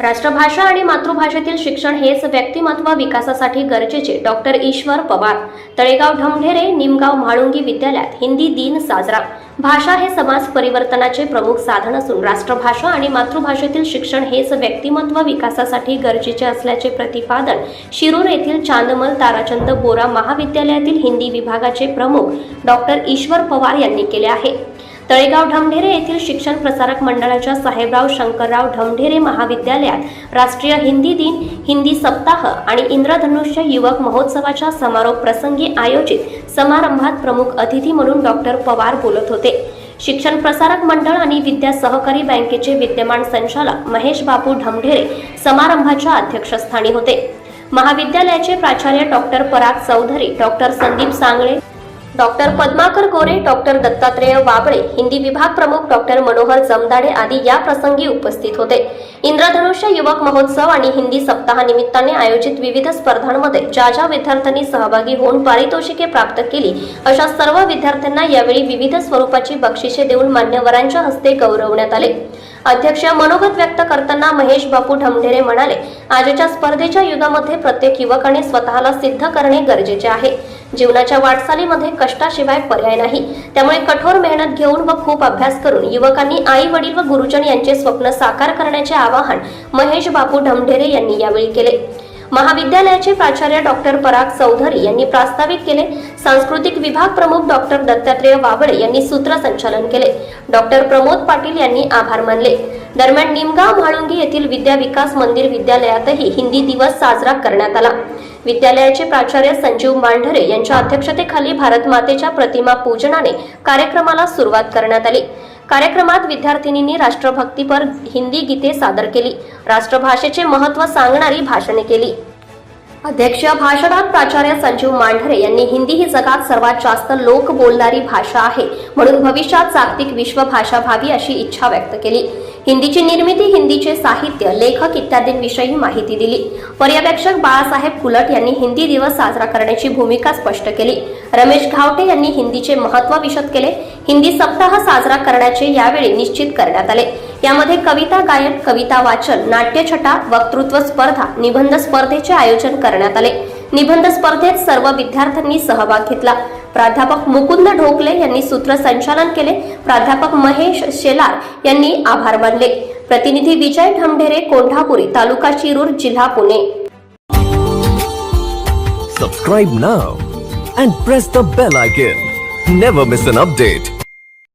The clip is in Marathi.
राष्ट्रभाषा आणि मातृभाषेतील शिक्षण हेच व्यक्तिमत्व विकासासाठी गरजेचे. डॉक्टर ईश्वर पवार तळेगाव ढमढेरे निमगाव म्हाळुंगी विद्यालयात हिंदी दिन साजरा. भाषा हे समाज परिवर्तनाचे प्रमुख साधन असून राष्ट्रभाषा आणि मातृभाषेतील शिक्षण हेच व्यक्तिमत्व विकासासाठी गरजेचे असल्याचे प्रतिपादन शिरूर येथील चांदमल ताराचंद बोरा महाविद्यालयातील हिंदी विभागाचे प्रमुख डॉक्टर ईश्वर पवार यांनी केले आहे. तळेगाव ढमढेरे येथील शिक्षण प्रसारक मंडळाच्या साहेबराव शंकरराव ढमढेरे महाविद्यालयात राष्ट्रीय हिंदी दिन हिंदी सप्ताह आणि इंद्रधनुष्य युवक महोत्सवाच्या समारोप प्रसंगी आयोजित समारंभात प्रमुख अतिथी म्हणून डॉक्टर पवार बोलत होते. शिक्षण प्रसारक मंडळ आणि विद्या सहकारी बँकेचे विद्यमान संचालक महेश बापू ढमढेरे समारंभाच्या अध्यक्षस्थानी होते. महाविद्यालयाचे प्राचार्य doctor Parag Chaudhari doctor Sandeep Sangle doctor Padmakar Gore doctor Dattatreya Wable Hindi विभाग प्रमुख डॉक्टर मनोहर जमदाडे आदी या प्रसंगी उपस्थित होते. इंद्रधनुष्य युवक महोत्सव आणि हिंदी सप्ताहानिमित्ताने आयोजित विविध स्पर्धांमध्ये ज्या ज्या विद्यार्थ्यांनी सहभागी होऊन पारितोषिके प्राप्त केली अशा सर्व विद्यार्थ्यांना यावेळी विविध स्वरूपाची बक्षिसे देऊन मान्यवरांच्या हस्ते गौरवण्यात आले. अध्यक्ष मनोगत व्यक्त करताना महेश बापू ढमढेरे म्हणाले आजच्या स्पर्धेच्या युगामध्ये प्रत्येक युवकाने स्वतःला सिद्ध करणे गरजेचे आहे. जीवनाच्या वाटचालीमध्ये कष्टाशिवाय पर्याय नाही. त्यामुळे कठोर मेहनत घेऊन व खूप अभ्यास करून युवकांनी आई वडील व गुरुजन यांचे स्वप्न साकार करण्याचे आवाहन महेश बापू ढमढेरे यांनी यावेळी केले. महाविद्यालयाचे प्राचार्य डॉक्टर पराग चौधरी यांनी प्रास्ताविक केले. सांस्कृतिक विभाग प्रमुख डॉक्टर दत्तात्रेय वाबळे यांनी सूत्रसंचालन केले. डॉक्टर प्रमोद पाटील यांनी आभार मानले. दरम्यान निमगाव म्हाळुंगी येथील विद्या विकास मंदिर विद्यालयातही हिंदी दिवस साजरा करण्यात आला. विद्यालयाचे प्राचार्य संजीव मांढरे यांच्या अध्यक्षतेखाली भारत मातेच्या प्रतिमा पूजनाने कार्यक्रमाला सुरुवात करण्यात आली. कार्यक्रमात विद्यार्थिनींनी राष्ट्रभक्तीपर हिंदी गीते सादर केली. राष्ट्रभाषेचे महत्त्व सांगणारी भाषणे केली. अध्यक्ष भाषणात प्राचार्य संजीव मांढरे यांनी हिंदी ही जगात सर्वात जास्त लोक बोलणारी भाषा आहे. म्हणून भविष्यात जागतिक विश्वभाषा व्हावी अशी इच्छा व्यक्त केली. हिंदीची निर्मिती हिंदीचे साहित्य लेखक इत्यादींविषयी माहिती दिली. पर्यवेक्षक बाळासाहेब कुलट यांनी हिंदी दिवस साजरा करण्याची भूमिका स्पष्ट केली. रमेश घावटे यांनी हिंदीचे महत्त्व विशद केले. हिंदी सप्ताह साजरा करण्याचे यावेळी निश्चित करण्यात आले. यामध्ये कविता गायन कविता वाचन नाट्यछटा वक्तृत्व स्पर्धा निबंध स्पर्धेचे आयोजन करण्यात आले. निबंध स्पर्धेत सर्व विद्यार्थ्यांनी सहभाग घेतला. प्राध्यापक मुकुंद ढोकले यांनी सूत्रसंचालन केले. प्राध्यापक महेश शेलार यांनी आभार मानले. प्रतिनिधी विजय ढमढेरे कोंढापुरी तालुका शिरूर जिल्हा Pune. Subscribe now and press the bell icon never miss an update